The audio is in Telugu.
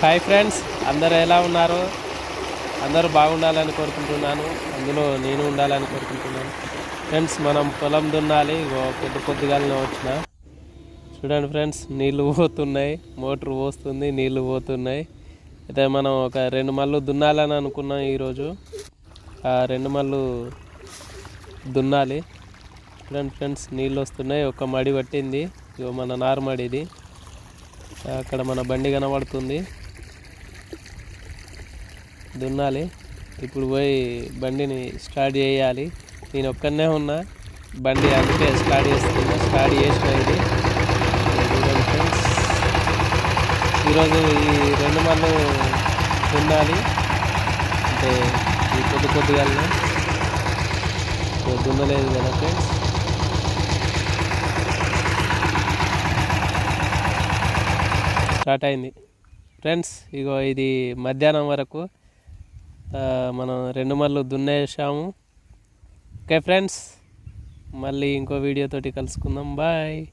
హాయ్ ఫ్రెండ్స్ అందరు ఎలా ఉన్నారు? అందరూ బాగుండాలని కోరుకుంటున్నాను. అందులో నేను ఉండాలని కోరుకుంటున్నాను. ఫ్రెండ్స్ మనం పొలం దున్నాలి. ఇగో పొద్దు పొద్దుగాలనే వచ్చిన. చూడండి ఫ్రెండ్స్ నీళ్ళు పోతున్నాయి. మోటార్ పోస్తుంది నీళ్ళు పోతున్నాయి. అయితే మనం ఒక రెండు మళ్ళు దున్నాలని అనుకున్నాం ఈరోజు. ఆ రెండు మళ్ళు దున్నాలి. చూడండి ఫ్రెండ్స్ నీళ్ళు వస్తున్నాయి. ఒక మడి పట్టింది. ఇగో మన నార్మడి ఇది అక్కడ మన బండి కనబడుతుంది. దున్నాలి. ఇప్పుడు పోయి బండిని స్టార్ట్ చేయాలి. నేను ఒక్కనే ఉన్నా. బండి అందుకే స్టార్ట్ చేస్తున్నా. స్టార్ట్ చేసిన ఇది ఫ్రెండ్స్. ఈరోజు ఈ రెండు మళ్ళు దున్నాలి. అంటే ఈ కొద్ది కొద్దిగానే దున్నలేదు కదా ఫ్రెండ్స్. స్టార్ట్ అయింది. ఫ్రెండ్స్ ఇగో ఇది మధ్యాహ్నం వరకు మనం రెండు మళ్ళు దున్నేసాము ఓకే ఫ్రెండ్స్. మళ్ళీ ఇంకో వీడియోతోటి కలుసుకుందాం. బాయ్.